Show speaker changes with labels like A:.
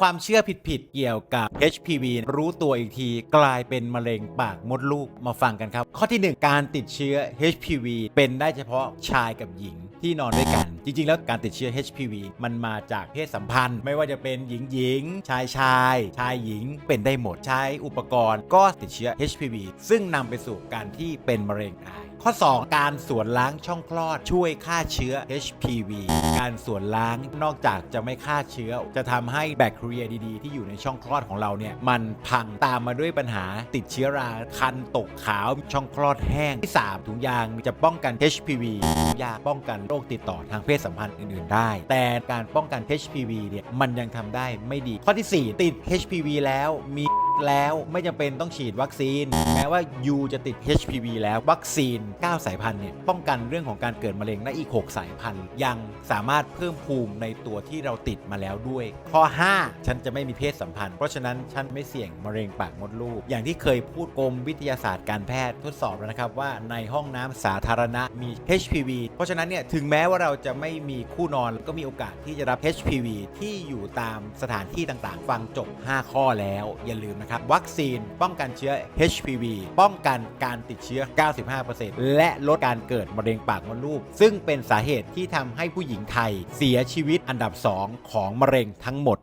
A: ความเชื่อผิดๆเกี่ยวกับ HPV รู้ตัวอีกทีกลายเป็นมะเร็งปากมดลูกมาฟังกันครับ ข้อที่ 1 การติดเชื้อ HPV เป็นได้เฉพาะชายกับหญิงที่นอนด้วยกัน จริง ๆ แล้วการติดเชื้อ HPV มันมาจากเพศสัมพันธ์ ไม่ว่าจะเป็นหญิงหญิงชายชาย ชายหญิงเป็นได้หมดใช้อุปกรณ์ก็ติดเชื้อ HPV ซึ่งนำไปสู่การที่เป็นมะเร็งได้ ข้อ 2 การสวนล้างช่องคลอดช่วยฆ่าเชื้อ HPV การสวนล้างนอกจากจะไม่ฆ่าเชื้อ จะทำให้แบคทีเรียดีๆ ที่อยู่ในช่องคลอดของเราเนี่ย มันพังตามมาด้วยปัญหาติดเชื้อราคันตกขาวช่องคลอดแห้ง ที่ 3 ถุงยางจะป้องกัน HPV ถุงยางป้องกันโรคติดต่อทางเพศสัมพันธ์อื่นๆ ได้ แต่การป้องกัน HPV เนี่ยมันยังทำได้ไม่ดี ข้อที่ 4 ติด HPV แล้วมี แล้วไม่จำเป็นต้องฉีดวัคซีน แม้ว่ายูจะติด HPV แล้ววัคซีน 9 สายพันธุ์เนี่ยป้องกันเรื่องของการเกิดมะเร็งได้อีก 6 สายพันธุ์ ยังสามารถเพิ่มภูมิในตัวที่เราติดมาแล้วด้วย ข้อ 5 ฉันจะไม่มีเพศสัมพันธ์ เพราะฉะนั้นฉันไม่เสี่ยงมะเร็งปากมดลูก อย่างที่เคยพูดกรมวิทยาศาสตร์การแพทย์ทดสอบแล้วนะครับว่าในห้องน้ำสาธารณะมี HPV เพราะฉะนั้นเนี่ยถึงแม้ว่าเราจะไม่มีคู่นอนก็มีโอกาสที่จะรับ HPV ที่อยู่ตามสถานที่ต่างๆ ฟังจบ 5 ข้อแล้วอย่าลืมนะครับวัคซีนป้องกันเชื้อ HPV ป้องกันการติดเชื้อ 95%และลดการเกิดมะเร็งปากมดลูก ซึ่งเป็นสาเหตุที่ทำให้ผู้หญิงไทยเสียชีวิตอันดับ 2 ของมะเร็งทั้งหมด